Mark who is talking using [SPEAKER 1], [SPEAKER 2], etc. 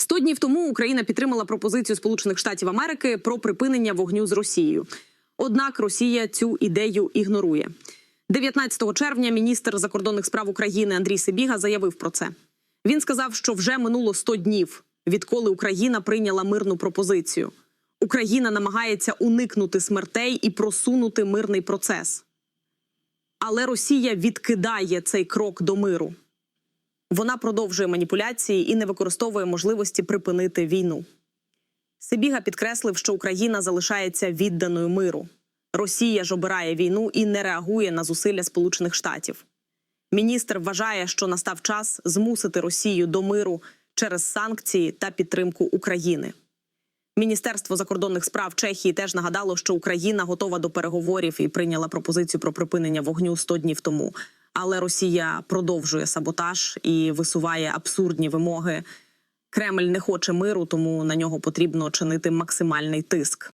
[SPEAKER 1] Сто днів тому Україна підтримала пропозицію Сполучених Штатів Америки про припинення вогню з Росією. Однак Росія цю ідею ігнорує. 19 червня міністр закордонних справ України Андрій Сибіга заявив про це. Він сказав, що вже минуло 100 днів, відколи Україна прийняла мирну пропозицію. Україна намагається уникнути смертей і просунути мирний процес. Але Росія відкидає цей крок до миру. Вона продовжує маніпуляції і не використовує можливості припинити війну. Сибіга підкреслив, що Україна залишається відданою миру. Росія ж обирає війну і не реагує на зусилля Сполучених Штатів. Міністр вважає, що настав час змусити Росію до миру через санкції та підтримку України. Міністерство закордонних справ Чехії теж нагадало, що Україна готова до переговорів і прийняла пропозицію про припинення вогню 100 днів тому. Але Росія продовжує саботаж і висуває абсурдні вимоги. Кремль не хоче миру, тому на нього потрібно чинити максимальний тиск.